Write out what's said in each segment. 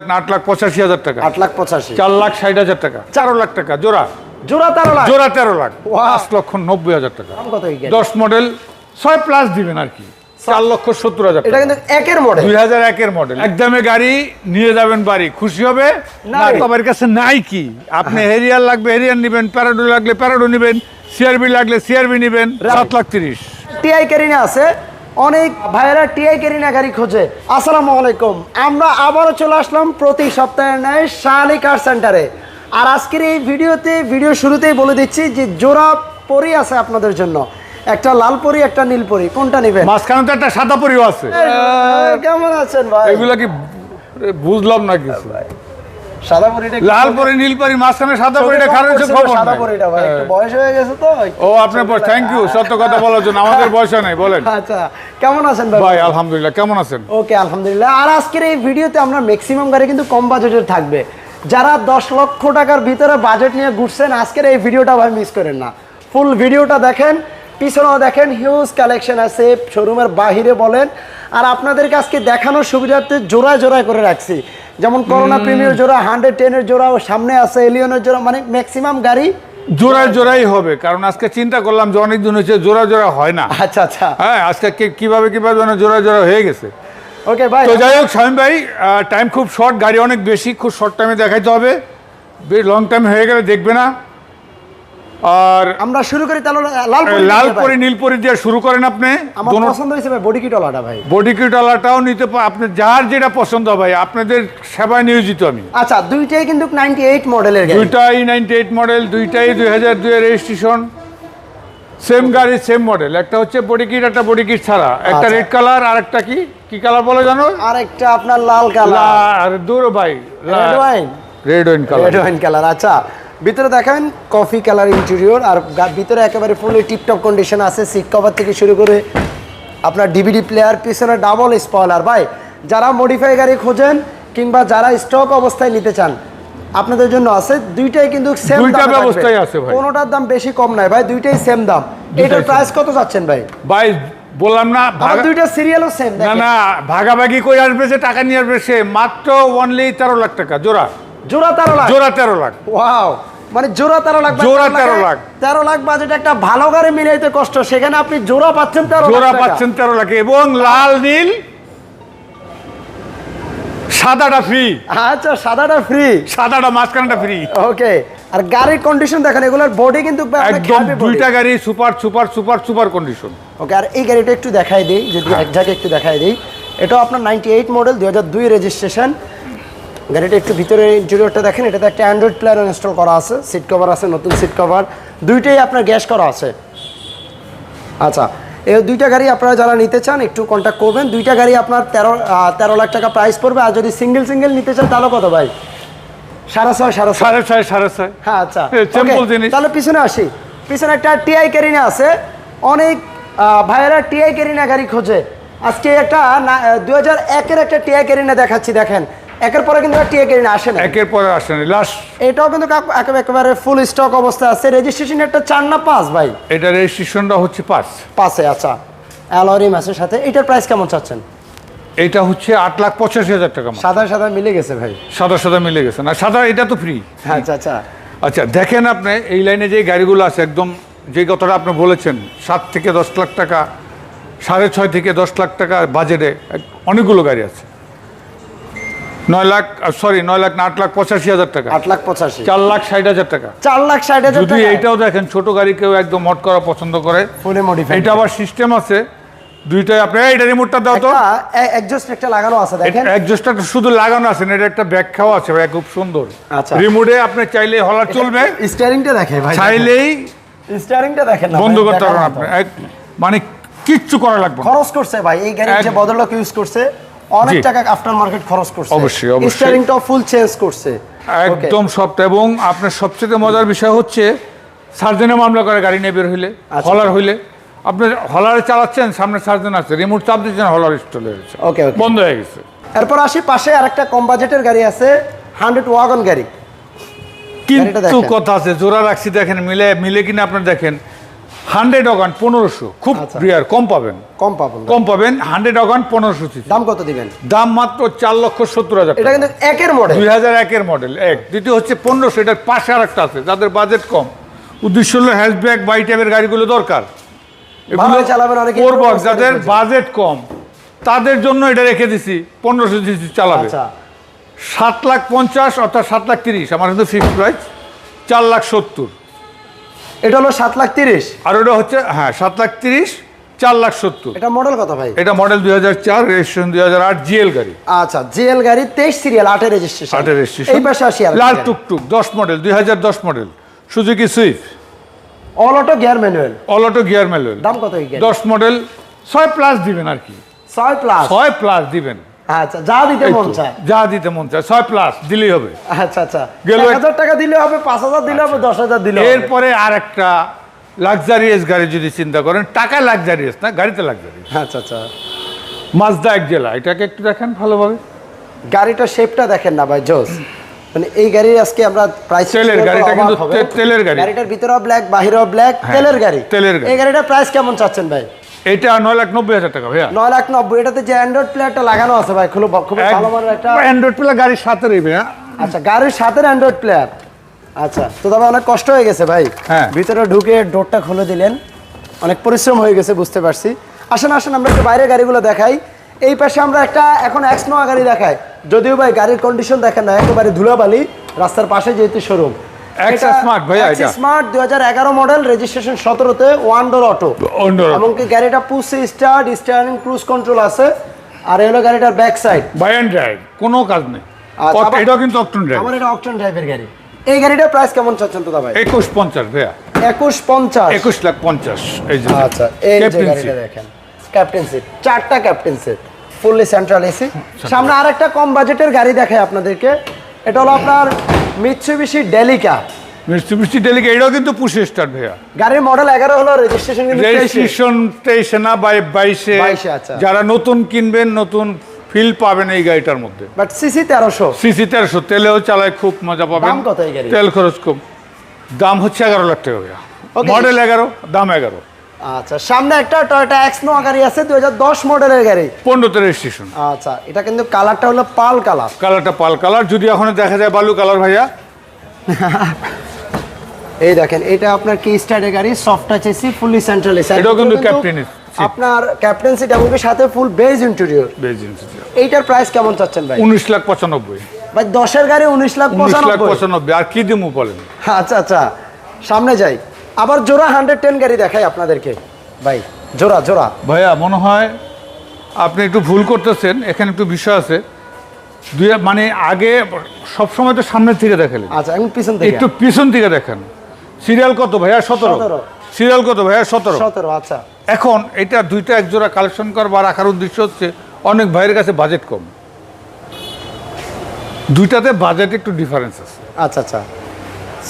আট লাখ পঁচাশি হাজার টাকা। আট লাখ পঁচাশি। চার লাখ ষাট হাজার টাকা। চারো লাখ টাকা জোড়া। জোড়া তেরো লাখ। জোড়া তেরো লাখ। পাঁচ লক্ষ নব্বই হাজার টাকা? দশ মডেল ছয় প্লাস দিবেন আর কি। চার লক্ষ সত্তর হাজার এটা কিন্তু একের মডেল দুই হাজার একের মডেল একদমে গাড়ি নিয়ে যাবেন বাড়ি। খুশি হবে? না। তোমার কাছে নাই কি? আপনি হেরিয়ার লাগবে হেরিয়ার নেবেন প্যারাডো লাগলে প্যারাডো নেবেন সিআরবি লাগলে সিআরবি নেবেন সাত লাখ তিরিশ। টিআই কেরিনা আছে। অনেক ভাইয়েরা টিআই কেরিনা গাড়ি খোঁজে। আসসালামু আলাইকুম। আমরা আবারও চলে আসলাম প্রতি সপ্তাহে নেয় শাহালি কার সেন্টারে। আর আজকের এই ভিডিওতে ভিডিও শুরুতেই বলে দিচ্ছি যে জোড়া পরি আছে আপনাদের জন্য। একটা লাল পরি একটা নীল পরি। কোনটা নেবেন? মাঝখানে তো একটা সাদা পরিও আছে। কেমন আছেন ভাই? এগুলা কি বুঝলাম না কিছু। সাদা পরিটা লাল পরি নীল পরি মাঝখানে সাদা পরিটা খারাপ হচ্ছে খবর সাদা পরিটা ভাই একটু হ্যাঁ। বয়স হয়ে গেছে তো ও আপনার থ্যাংক ইউ সত্য কথা বলার জন্য আমাদের বয়স নেই বলেন। আচ্ছা কেমন আছেন ভাই ভাই আলহামদুলিল্লাহ কেমন আছেন? ওকে আলহামদুলিল্লাহ। আর আজকের এই ভিডিওতে আমরা ম্যাক্সিমাম গাড়ি কিন্তু কম বাজেটের থাকবে। যারা দশ লক্ষ টাকার ভিতরে বাজেট নিয়ে ঘুরছেন আজকের এই ভিডিওটা ভাই মিস করেন না। ফুল ভিডিওটা দেখেন পিছনেও দেখেন হিউজ কালেকশন আছে শোরুমের বাহিরে বলেন। আর আপনাদেরকে আজকে দেখানোর সুবিধার্থে জোড়ায় জোড়ায় করে রাখছি। যেমন করোনা প্রিমিয়ার জোড়া হান্ড্রেড টেনের জোড়া সামনে আছে এলিয়নের জোড়া মানে ম্যাক্সিমাম গাড়ি জোড়ায় জোড়াই হবে কারণ আজকে চিন্তা করলাম যে অনেকদিন হয়েছে হচ্ছে জোড়া জোড়া হয় না। আচ্ছা আচ্ছা। হ্যাঁ আজকে কীভাবে কীভাবে জোড়া জোড়া হয়ে গেছে। ওকে ভাই তো যাই হোক স্বামী ভাই টাইম খুব শর্ট গাড়ি অনেক বেশি খুব শর্ট টাইমে দেখাইতে হবে। বেশ লং টাইম হয়ে গেলে দেখবে না। আর আমরা শুরু করি তাহলে লাল পরি দিয়ে শুরু করেন আপনি। আমার পছন্দ হয়েছে ভাই বডি কিটলাটা ভাই। বডি কিটলাটাও নিতে আপনি যার যেটা পছন্দ ভাই আপনাদের সেবায় নিয়োজিত আমি। আচ্ছা দুইটাই কিন্তু মডেলের গাড়ি। দুইটাই নাইনটি এইট মডেল দুইটাই রেজিস্ট্রেশন সেম গাড়ি সেম মডেল একটা হচ্ছে বডি কিট একটা বডি কিট ছাড়া। একটা। রেড কালার আর একটা কি? কি কালার বলে জানো? আর একটা আপনার লাল কালার আর দূর ভাই red wine red wine colour red wine colour আচ্ছা। ভিতরে দেখেন কফি কালার ইন্টেরিয়র আর ভিতরে একেবারে ফুলি টিপটপ কন্ডিশন আছে। সিট কভার থেকে শুরু করে আপনার ডিভিডি প্লেয়ার পিছনে ডাবল স্পয়লার ভাই যারা মডিফাই গাড়ি খোঁজেন কিংবা যারা স্টক অবস্থায় নিতে চান আপনাদের জন্য আছে। দুইটাই কিন্তু সেম দুইটা দাম ব্যবস্থাই আছে ভাই। কোনোটার দাম বেশি কম নাই ভাই। দুইটাই সেম দাম। এটার প্রাইস কত যাচ্ছেন ভাই? ভাই বললাম না ভাগা- দুইটা সিরিয়ালও সেম না না ভাগাভাগি করে আসবে যে টাকা নিয়ে আসবে সে। মাত্র অনলি তেরো লাখ টাকা জোড়া। জোড়া তেরো লাখ। জোড়া তেরো লাখ। ওয়াও মানে জোড়া তেরো লাখ জোড়া তেরো লাখ। তেরো লাখ বাজেট একটা ভালো গাড়ি মিলাইতে কষ্ট। সেখানে আপনি জোড়া পাচ্ছেন তেরো জোড়া পাচ্ছেন তেরো লাখ এবং লাল নীল সাদাটা ফ্রি আচ্ছা সাদাটা ফ্রি সাদাটা মাঝখানটা ফ্রি ওকে আর গাড়ির কন্ডিশন দেখেন এগুলোর বডি কিন্তু একদম দুইটা গাড়ি super super super super condition okay আর এই গাড়িটা একটু দেখাই দিই যদি এক জায়গায় একটু দেখাই দিই। এটাও আপনার নাইনটি এইট মডেল দুই হাজার দুই রেজিস্ট্রেশন গাড়িটা একটু ভিতরে ইন্টেরিয়রটা দেখেন এটাতে একটা অ্যান্ড্রয়েড প্লেয়ার ইনস্টল করা আছে সিট কভার আছে নতুন সিট কভার দুইটাই আপনার গ্যাস করা আছে। আচ্ছা এই দুইটা গাড়ি আপনারা যারা নিতে চান একটু কন্ট্যাক্ট করবেন। দুইটা গাড়ি আপনার তেরো তেরো লাখ টাকা প্রাইস পড়বে আর যদি সিঙ্গেল সিঙ্গেল নিতে চান তাহলে কত ভাই? সাড়ে ছয় সাড়ে ছয়। সাড়ে ছয় সাড়ে ছয়। হ্যাঁ আচ্ছা। তাহলে পিছনে আসি। পিছনে একটা টিআই কেরিনা আছে। অনেক ভাইয়েরা টিআই কেরিনা গাড়ি খোঁজে। আজকে একটা দুই হাজার একের একটা টিআই কেরিনা দেখাচ্ছি দেখেন। একের পরে কিন্তু টিআই কেরিনা আসে না একের পরে আসেনি লাস্ট এটাও কিন্তু একেবারে- ফুল স্টক অবস্থা আছে। রেজিস্ট্রেশন একটা চার না পাঁচ ভাই? এটা রেজিস্ট্রেশনটা হচ্ছে পাঁচ। পাঁচে আচ্ছা। অ্যালোরি ম্যাচের সাথে। এটার প্রাইস কেমন চাচ্ছেন? এটা হচ্ছে আট লাখ পঁচাশি হাজার টাকা সাদা সাদা মিলে গেছে ভাই। সাদা সাদা মিলে গেছে। না সাদা এটা তো ফ্রি আচ্ছা আচ্ছা। আচ্ছা দেখেন আপনি এই লাইনে যে গাড়িগুলো আছে একদম যে কথাটা আপনি বলেছেন সাত থেকে দশ লাখ টাকা সাড়ে ছয় থেকে দশ লাখ টাকা বাজেটে অনেকগুলো গাড়ি আছে। নয় লাখ সরি নয় লাখ না আট লাখ পঁচাশি হাজার টাকা। আট লাখ পঁচাশি। চার লাখ ষাট হাজার টাকা। চার লাখ ষাট হাজার যদি এইটাও দেখেন ছোট গাড়ি কেউ একদম মট করা পছন্দ করে। ফুলে মডিফাই এটা আবার সিস্টেম আছে। দুইটাই আপনি এই, এটা রিমোটটা দাও তো। একজস্ট একটা লাগানো আছে দেখেন। একজস্টটা শুধু লাগানো আছে না এটা একটা ব্যাখ্যাও আছে ভাই খুব সুন্দর। আচ্ছা। রিমোটে আপনি চাইলে হলার চলবে। স্টিয়ারিংটা দেখে ভাই চাইলেই স্টিয়ারিংটা দেখেন না বন্ধ করতে দেখার আপনি। মানে কিচ্ছু করা লাগবে খরচ করছে ভাই এই গাড়ির যে বদলক ইউজ করছে অনেক টাকা আফটার মার্কেট খরচ করছে। অবশ্যই, অবশ্যই। স্টিয়ারিংটাও ফুল চেঞ্জ করছে। একদম সফট এবং আপনার সবচেয়ে মজার বিষয় হচ্ছে সার্জনে মামলা করে গাড়ি নিয়ে বের হইলে আচ্ছা। হলার হইলে। আপনি হলারে চালাচ্ছেন সামনে সার্জন আছে রিমোট চাপ দিচ্ছেন হলার স্টল হয়ে গেছে ওকে বন্ধ হয়ে গেছে। এরপর আসি পাশে আরেকটা কম বাজেটের গাড়ি আছে হান্ড্রেড ওয়াগন গাড়ি। কিন্তু কথা আছে জোড়া রাখছি দেখেন মিলে মিলে কিনা আপনার দেখেন। হান্ড্রেড অগান পনেরোশো। খুব আচ্ছা। রিয়ার কম পাবেন। কম পাবেন। কম পাবেন হান্ড্রেড অগান পনেরোশো দাম কত দিবেন? দাম মাত্র চার লক্ষ সত্তর হাজার এটা কিন্তু একের মডেল দুই হাজার একের মডেল এক। দ্বিতীয় হচ্ছে পনেরোশো এটার পাশে আর একটা আছে যাদের বাজেট কম। উদ্দেশ্য হলো হ্যাশব্যাক বাই টাইপের গাড়িগুলো দরকার। ভালোই চালাবেন, যাদের বাজেট কম তাদের জন্য এটা রেখে দিছি পনেরোশো সিসি চালাবে। আচ্ছা। সাত লাখ পঞ্চাশ অর্থাৎ সাত লাখ তিরিশ আমার কিন্তু ফিক্সড প্রাইস চার লাখ সত্তর। এটা হলো সাত লাখ তিরিশ। আর ওটা হচ্ছে হ্যাঁ সাত লাখ তিরিশ চার লাখ সত্তর। এটা মডেল কত ভাই? এটা মডেল দুই হাজার চার রেজিস্ট্রেশন দুই হাজার আট জিএল গাড়ি। আচ্ছা জিএল গাড়ি তেইশ সিরিয়াল আটের রেজিস্ট্রেশন আটের রেজিস্ট্রেশন এই পাশে আসি আর লাল টুকটুক দশ মডেল দুই হাজার দশ model Suzuki Swift all auto gear manual all auto gear manual দাম কত দশ মডেল ছয় প্লাস দিবেন আর কি। ছয় প্লাস ছয় প্লাস দিবেন। আচ্ছা যা দিতে মন চায়। যা দিতে মন চায় ছয় প্লাস দিলেই হবে। আচ্ছা আচ্ছা। গেল হাজার টাকা দিলে হবে পাঁচ হাজার দিলে হবে দশ হাজার দিলে এরপরে আর একটা লাক্সারিয়াস গাড়ি যদি চিন্তা করেন টাকা লাক্সারিয়াস না গাড়িতে লাক্সারিয়াস আচ্ছা আচ্ছা। মাজদা এক জেলা এটাকে একটু দেখেন ভালোভাবে। গাড়িটার শেপটা দেখেন না ভাই জোস। মানে এই গাড়ি আজকে আমরা প্রাইস তেলের গাড়িটা কিন্তু তেলের গাড়ি। গাড়িটার ভিতরেও ব্ল্যাক বাহিরেও ব্ল্যাক তেলের গাড়ি। তেলের গাড়ি। এই গাড়িটার প্রাইস কেমন চাচ্ছেন ভাই? এটা নয় লাখ নব্বই হাজার টাকা ভাইয়া। নয় লাখ নব্বই এটাতে যে অ্যান্ড্রয়েড প্লেয়ারটা লাগানো আছে ভাই খুব খুব ভালো মানের একটা অ্যান্ড্রয়েড প্লে গাড়ির সাথে রইবে হ্যাঁ আচ্ছা গাড়ির সাথে অ্যান্ড্রয়েড প্লেয়ার আচ্ছা তো তবে অনেক কষ্ট হয়ে গেছে ভাই। হ্যাঁ। ভিতরে ঢুকে ডোরটা খুলে দিলেন। অনেক পরিশ্রম হয়ে গেছে বুঝতে পারছি। আসেন আসেন আমরা একটু বাইরের গাড়িগুলো দেখাই। এই পাশে আমরা একটা এখন এক্স নোয়া গাড়ি দেখাই। যদিও ভাই গাড়ির কন্ডিশন দেখেন না একেবারে ধুলাবালি। রাস্তার পাশে যেহেতু শোরুম এটা। Smart model registration one door auto গাড়িটা স্টার্ট ক্রুজ কন্ট্রোল আছে। আর এলো গাড়িটার back side by and drive কোনো কাজ নেই। আচ্ছা, কত- আবার- এটাও কিন্তু অপটন ড্রাইভ আমার এটা অকশন ড্রাইভের গাড়ি। এই গাড়িটার প্রাইস কেমন চাচ্ছেন তো ভাই একুশ পঞ্চাশ ভাইয়া। একুশ পঞ্চাশ। একুশ লাখ পঞ্চাশ এই যে। আচ্ছা এই যে গাড়িটা দেখেন। ক্যাপ্টেন সিট চারটা captain seat fully central AC সামনে আরেকটা কম বাজেটের গাড়ি দেখায় আপনাদেরকে। এটা হলো আপনার মিৎসুবিশি ডেলিকা মিষ্টি ডেলিকে এটাও কিন্তু পুষে স্টার্ট ভাইয়া। গাড়ির মডেল এগারো হলো রেজিস্ট্রেশন রেজিস্ট্রেশন তেইশে। না বাই বাইশে। 22 আচ্ছা। যারা নতুন কিনবেন নতুন ফিল পাবেন এই গাড়িটার মধ্যে। বাট সিসি তেরোশো। সিসি তেরোশো তেলেও চালায় খুব মজা পাবেন? তেল খরচ খুব। দাম হচ্ছে এগারো লাখ টাকা. মডেল এগারো দাম এগারো। আচ্ছা সামনে একটা টয়োটা এক্স নোয়া গাড়ি আছে দুই হাজার দশ মডেলের গাড়ি। পনেরোতে রেজিস্ট্রেশন আচ্ছা এটা কিন্তু কালারটা হলো পাল কালার কালারটা পাল কালার যদি এখন দেখা যায় বালু কালার ভাইয়া। এই দেখেন এটা আপনার কি স্টার্টের গাড়ি? Soft touch AC fully central AC এটাও কিন্তু seat। আপনার ক্যাপ্টেন সিট এমনকি সাথে ফুল বেজ ইন্টেরিয়র এইটার প্রাইস কেমন চাচ্ছেন ভাই? উনিশ লাখ পঁচানব্বই। ভাই দশের গাড়ি উনিশ লাখ উনিশ লাখ পঁচানব্বই। পঁচানব্বই আর কি দিমু বলেন? আচ্ছা আচ্ছা সামনে যাই। আবার জোড়া হান্ড্রেড টেন গাড়ি দেখাই আপনাদেরকে। ভাই জোড়া জোড়া। ভাইয়া মনে হয় আপনি একটু ভুল করতেছেন এখানে একটু বিষয় আছে। দুই মানে আগে সবসময় তো সামনের থেকে দেখালেন। আচ্ছা এখন পিছন থেকে। একটু পিছন থেকে দেখেন। সিরিয়াল কত ভাইয়া? সতেরো। সিরিয়াল কত ভাইয়া? সতেরো। সতেরো আচ্ছা। এখন এটা দুইটা এক জোড়া কালেকশন করবার রাখার উদ্দেশ্য হচ্ছে অনেক ভাইয়ের কাছে বাজেট কম। দুইটাতে বাজেট একটু ডিফারেন্স আছে। আচ্ছা আচ্ছা।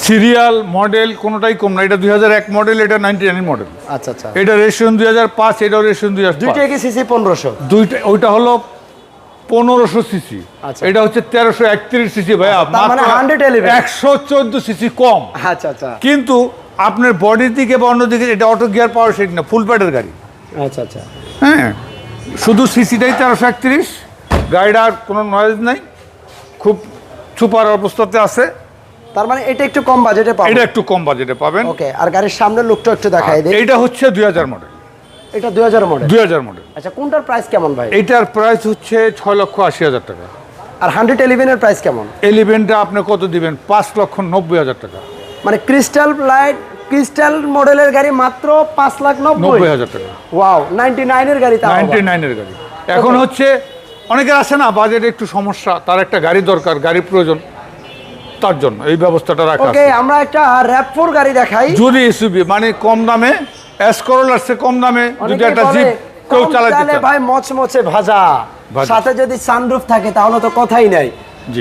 সিরিয়াল মডেল কোনোটাই কম না। এটা দুই এক মডেল এটা নাইনটি নাইন মডেল। আচ্ছা আচ্ছা। এটা রেজিস্ট্রেশন দুই হাজার পাঁচ এটাও রেজিস্ট্রেশন দুই হাজার দুইটা কি সিসি পনেরোশো? দুইটা ওইটা হলো পনেরোশো সিসি। আচ্ছা। এটা হচ্ছে তেরোশো একত্রিশ সিসি ভাইয়া। মানে 111 একশো চোদ্দ সিসি কম। আচ্ছা আচ্ছা। কিন্তু আপনার বডির দিকে বা অন্যদিকে এটা অটো গিয়ার পাওয়ার সেট না ফুল প্যাডের গাড়ি। আচ্ছা আচ্ছা। হ্যাঁ। শুধু সিসিটাই তেরোশো একত্রিশ। গাড়িটার কোনো নয়েজ নাই। খুব সুপার অবস্থাতে আছে। তার মানে এটা একটু কম বাজেটে পাবো এটা একটু কম বাজেটে পাবেন। ওকে আর গাড়ির সামনের লুকটা একটু দেখাই দিই। এইটা হচ্ছে দুই হাজার মডেল এটা দুই হাজার মডেল দুই হাজার মডেল আচ্ছা কোনটার প্রাইস কেমন ভাই? এইটার প্রাইস হচ্ছে ছয় লক্ষ আশি হাজার টাকা। আর হান্ড্রেড ইলেভেনের প্রাইস কেমন? এলিভেনটা আপনি কত দিবেন? পাঁচ লক্ষ নব্বই হাজার টাকা। মানে ক্রিস্টাল লাইট ক্রিস্টাল মডেলের গাড়ি মাত্র পাঁচ লাখ নব্বই। নব্বই হাজার টাকা। ওয়াও নাইনটি নাইনের গাড়ি তাও নাইনটি নাইনের গাড়ি এখন হচ্ছে অনেকের আছে না বাজেটে একটু সমস্যা তার একটা গাড়ি দরকার গাড়ি প্রয়োজন। তার জন্য এই ব্যবস্থাটা রাখা ওকে আমরা একটা র্যাপ ফোর গাড়ি দেখাই। যদি এসইউভি মানে কম দামে এস করোলার সে কম দামে যদি একটা জিপ কেউ চালাতে চান। ভাই মচমচে ভাজা। সাথে যদি সানরুফ থাকে তাহলে তো কথাই নাই।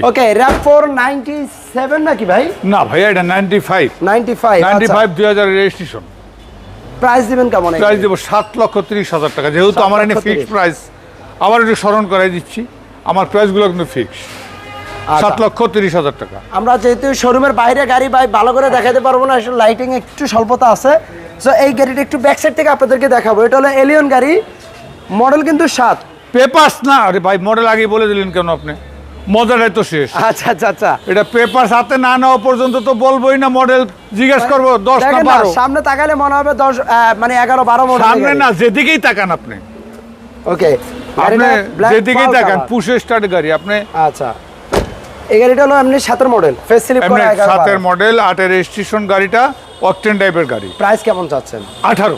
Okay RAV four ninety seven নাকি ভাই? না ভাইয়া এটা ninety five. Ninety five ninety five দুই হাজার রেজিস্ট্রেশন প্রাইস দিবেন কেমন প্রাইস? দেবো সাত লক্ষ তিরিশ হাজার টাকা যেহেতু আমার এনে ফিক্সড প্রাইস আবার একটু স্মরণ করাই দিচ্ছি আমার প্রাইসগুলো কিন্তু ফিক্স আচ্ছা। সাত লক্ষ তিরিশ হাজার টাকা। আমরা যেহেতু শোরুমের বাইরে গাড়ি ভাই ভালো করে দেখাতে পারব না আসলে লাইটিং একটু স্বল্পতা আছে। সো এই গাড়িটা একটু ব্যাক সাইড থেকে আপনাদেরকে দেখাবো। এটা হলো এলিয়ন গাড়ি। মডেল কিন্তু সাত। পেপার্স না আরে ভাই মডেল আগে বলে দিলেন কেন আপনি? মজাটাই তো শেষ। আচ্ছা আচ্ছা আচ্ছা। এটা পেপার হাতে না নেওয়া পর্যন্ত তো বলবোই না মডেল জিজ্ঞেস করব দশ না বারো? সামনে তাকালে মনে হবে দশ মানে এগারো বারো সামনে না যেদিকেই তাকান আপনি। ওকে আপনি যেদিকেই তাকান পুষে স্টার্ট গাড়ি আপনি আচ্ছা। এই গাড়িটা হলো এমনি সাতের মডেল ফেস স্লিপ করা সাতের মডেল আটের রেজিস্ট্রেশন গাড়িটা অকটেন টাইপের গাড়ি। প্রাইস কেমন চাচ্ছেন? আঠারো।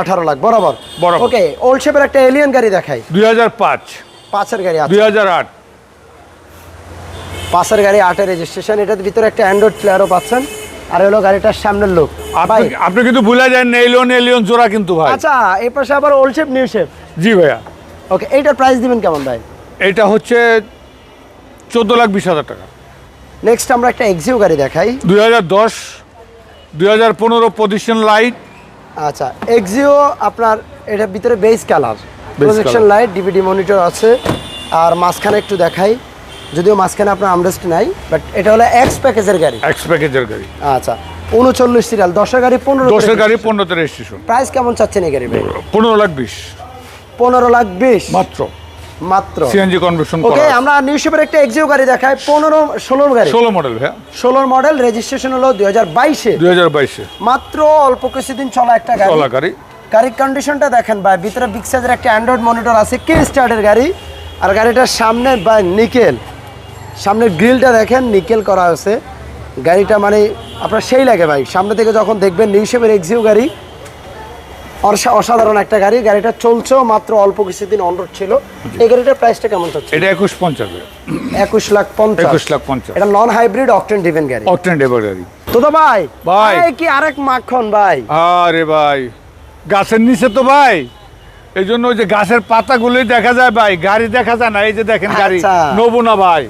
আঠারো লাখ বরাবর? বরাবর। ওকে ওল্ড শেপের একটা এলিয়ন গাড়ি দেখাই। দুই হাজার পাঁচ। পাঁচের গাড়ি আছে। দুই হাজার আট। পাঁচের গাড়ি আটের রেজিস্ট্রেশন এটার ভিতরে একটা অ্যান্ড্রয়েড প্লেয়ারও পাচ্ছেন। আর হলো গাড়িটার সামনের লোক ভাই আপনি আপনি কিন্তু ভুলে যান এলিয়ন এলিয়ন জোড়া কিন্তু ভাই। আচ্ছা এই পাশে আবার ওল্ড শেপ নিউ শেপ জি ভাইয়া। ওকে এইটার প্রাইস দিবেন কেমন ভাই? এটা হচ্ছে চোদ্দ লাখ বিশ হাজার টাকা। নেক্সট আমরা একটা এক্সিও গাড়ি দেখাই। দুই হাজার দশ দুই হাজার পনেরো পজিশন লাইট আচ্ছা এক্সিও আপনার এটার ভিতরে base colour projection. Light DVD monitor আছে। আর মাঝখানে একটু দেখাই। যদিও মাঝখানে আপনার আমরেস্ট নাই বাট এটা হলো এক্স প্যাকেজের গাড়ি। এক্স প্যাকেজের গাড়ি। আচ্ছা উনচল্লিশ সিরিয়াল দশের গাড়ি পনেরো দশের গাড়ি পনেরোতে রেজিস্ট্রেশন প্রাইস কেমন চাচ্ছেন এই গাড়ি ভাই? পনেরো লাখ বিশ। পনেরো লাখ বিশ। মাত্র। মাত্র। সিএনজি কনভার্সন ওকে আমরা নিউ শেপের একটা এক্সিও গাড়ি দেখাই পনেরো ষোলোর গাড়ি। ষোলো মডেল হ্যাঁ ষোলোর মডেল রেজিস্ট্রেশন হলো দুই হাজার বাইশে। দুই হাজার বাইশে। মাত্র অল্প কিছুদিন চলা একটা গাড়ি। চলা গাড়ি। গাড়ির কন্ডিশনটা দেখেন ভাই ভিতরে বিগ সাইজের একটা অ্যান্ড্রয়েড মনিটর আছে কে স্টার্টের গাড়ি। আর গাড়িটার সামনে বা নিকেল সামনের গ্রিলটা দেখেন নিকেল করা আছে। গাড়িটা মানে আপনার সেই লাগে ভাই। সামনে থেকে যখন দেখবেন নিউ শেপের এক্সিও গাড়ি অসাধারণ একটা গাড়ি। গাড়িটা চলছেও মাত্র অল্প কিছুদিন অনরোড ছিল। এই গাড়িটার প্রাইসটা কেমন চলছে এটা একুশ পঞ্চাশ। একুশ লাখ পঞ্চাশ। একুশ লাখ পঞ্চাশ। এটা নন হাইব্রিড অকটেন ডিভেন গাড়ি। অকটেন ডেবার গাড়ি। তো তো ভাই। ভাই। কি আরেক মাখন ভাই। আরে ভাই গাছের নিচে তো ভাই। এই জন্য ওই যে গাছের পাতাগুলোই দেখা যায় ভাই গাড়ি দেখা যায় না। এই যে দেখেন গাড়ি আচ্ছা। নবো না ভাই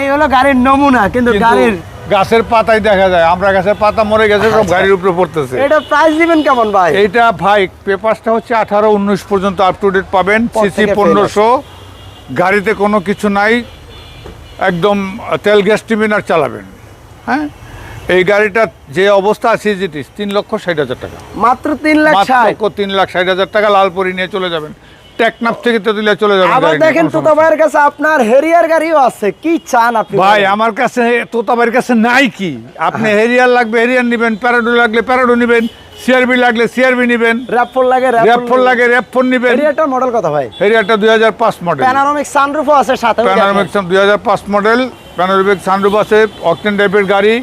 এই হলো গাড়ির নমুনা কিন্তু গাড়ির গাছের পাতাই দেখা যায়। আমরা গাছের পাতা মরে গেছে সব আচ্ছা। গাড়ির উপরে পড়তেছে। এটা প্রাইস দিবেন কেমন ভাই? এইটা ভাই পেপারসটা হচ্ছে আঠারো উনিশ পর্যন্ত আপ টু ডেট পাবেন সিসি পনেরোশো। গাড়িতে কোনো কিছু নাই একদম তেল গ্যাস টিফিন আর চালাবেন। হ্যাঁ? এই গাড়িটা যে অবস্থা আছে যেটি তিন লক্ষ ষাট হাজার টাকা। মাত্র তিন লাখ মাত্র তিন লাখ ষাট হাজার টাকা লালপুরি নিয়ে চলে যাবেন। টেকনাফ থেকে তেতুলিয়া চলে যাবেন আবার দেখেন তোতা ভাইয়ের কাছে আপনার হেরিয়ার গাড়িও আছে কি চান আপনি ভাই আমার কাছে তোতাবাইয়ের কাছে নাই কি। আপনি হেরিয়ার লাগবে হেরিয়ার নেবেন প্যারাডো লাগলে প্যারাডো নেবেন সিআরবি লাগলে সিআরবি নেবেন র্যাপ ফোর লাগে র্যাপ ফোর লাগে। র্যাপ ফোর নেবেন। হেরিয়ারটার মডেল কত ভাই। হেরিয়ারটা দুই হাজার পাঁচ মডেল প্যানারোমিক সানরুফও আছে সাথে প্যানারোমিক হাজার পাঁচ মডেল প্যানারোমিক সানরুফ আছে অকটেন টাইপের গাড়ি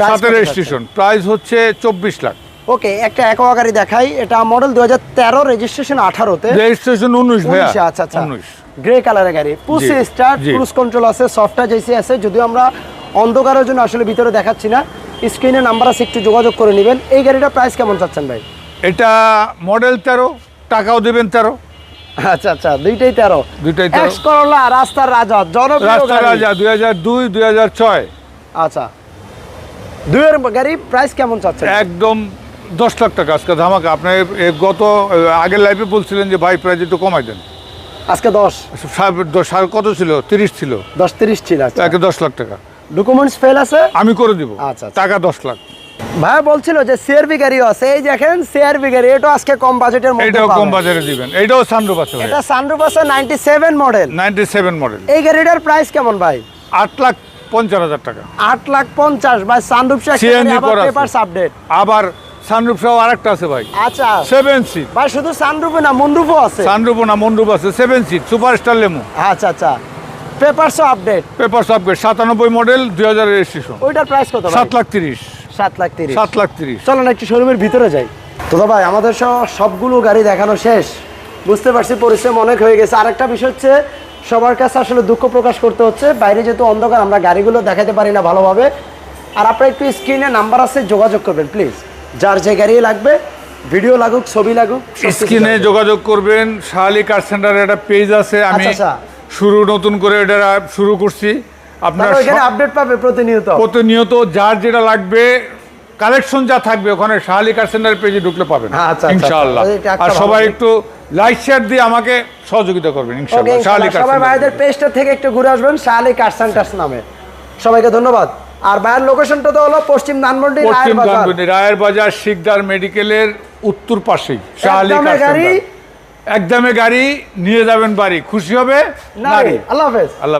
সাথে রেজিস্ট্রেশন প্রাইস হচ্ছে চব্বিশ লাখ। ওকে একটা একোয়া গাড়ি দেখাই। এটা মডেল দু হাজার তেরো রেজিস্ট্রেশন আঠারোতে। রেজিস্ট্রেশন উনিশ ভাইয়া। উনিশে, আচ্ছা আচ্ছা। উনিশ। গ্রে কালারের গাড়ি। জি, স্টার্ট। ক্রুজ কন্ট্রোল আছে সফটওয়্যার জেসি আছে। যদিও আমরা অন্ধকারের জন্য আসলে ভিতরে দেখাচ্ছি না। স্ক্রিনে নাম্বার আছে একটু যোগাযোগ করে নেবেন। এই গাড়িটা প্রাইস কেমন চাচ্ছেন ভাই? এটা মডেল তেরো টাকাও দেবেন তেরো। আচ্ছা আচ্ছা দুইটাই তেরো। দুইটাই তেরো। এক্স করোলা রাস্তার রাজা জনপ্রিয় রাস্তা গাড়ি। রাজা দুই হাজার দুই দুই হাজার ছয়। আচ্ছা। দুইয়ের গাড়ি প্রাইস কেমন চাচ্ছেন? একদম দশ লাখ টাকা আজকে ধামাকা। আপনি গত আগের লাইফে বলছিলেন যে ভাই প্রাইজ একটু কমাই দেন। আজকে দশ। সার- কত ছিল? তিরিশ ছিল। দশ তিরিশ ছিল আচ্ছা। একে দশ লাখ টাকা। ডকুমেন্টস ফেল আছে? আমি করে দিব। আচ্ছা, আচ্ছা। টাকা দশ লাখ। ভাই বলছিল যে সিআরবি গাড়িও আছে। এই দেখেন সিআরবি গাড়ি এটা আজকে কম বাজেটের মধ্যে এইটাও কম। বাজারে দিবেন। এইটাও সানরুফ আছে ভাই। এটা সানরুফ আছে 97 মডেল নাইনটি সেভেন মডেল এই গাড়িটার প্রাইস কেমন ভাই? আট লাখ পঞ্চাশ হাজার টাকা। আট লাখ পঞ্চাশ। ভাই সানরুফ করা আছে। পেপারস আপডেট আবার সানরুফ সহ আরেকটা আছে ভাই। আচ্ছা। সেভেন সিট ভাই শুধু সানরুফে না মুনরুফও আছে। সানরুফ না মন্ডুপ আছে। সেভেন সিট সুপার স্টার লেমু আচ্ছা। আচ্ছা পেপারসও আপডেট পেপার সাবগেট সাতানব্বই মডেল দুই হাজার রেজিস্ট্রেশন ওইটার প্রাইস কত সাত লাখ তিরিশ। সাত লাখ তিরিশ। সাত লাখ তিরিশ। চলো না একটু শোরুমের ভিতরে যাই। তো ভাই আমাদের সহ সবগুলো গাড়ি দেখানো শেষ। বুঝতে পারছি পরিশ্রম অনেক হয়ে গেছে। আরেকটা বিষয় হচ্ছে সবার কাছে আসলে দুঃখ প্রকাশ করতে হচ্ছে। বাইরে যেহেতু অন্ধকার আমরা গাড়িগুলো দেখাতে পারি না ভালোভাবে। আর আপনারা একটু স্ক্রিনে নাম্বার আছে যোগাযোগ করবেন প্লিজ যার যে গাড়ি লাগবে ভিডিও লাগুক ছবি লাগুক স্ক্রিনে যোগাযোগ করবেন শাহালি কার সেন্টারের একটা পেজ আছে আমি আচ্ছা, আচ্ছা। শুরু নতুন করে এটা শুরু করছি। আপনার এখানে আপডেট পাবে প্রতিনিয়ত। প্রতিনিয়ত যার যেটা লাগবে কালেকশন যা থাকবে ওখানে শাহালি কার সেন্টার পেজে ঢুকলে পাবেন। হ্যাঁ, আচ্ছা, আচ্ছা, ইনশাআল্লাহ। আচ্ছা। আর সবাই একটু লাইক শেয়ার দিয়ে আমাকে সহযোগিতা করবেন ইনশাআল্লাহ শাহালি কার সবাই সেন্টার ভাইদের পেজটা থেকে একটু ঘুরে আসবেন শাহালি কার সেন্টার্স নামে। সবাইকে ধন্যবাদ। আর বায়ার লোকেশনটা তো হলো পশ্চিম ধানমন্ডি রায়ের পশ্চিম ধানমন্ডি রায়ের বাজার শিকদার মেডিকেলের উত্তর পাশেই শাহালি একদমে গাড়ি। একদমে গাড়ি নিয়ে যাবেন বাড়ি। খুশি হবে? নারী। আল্লাহ হাফেজ। আল্লাহ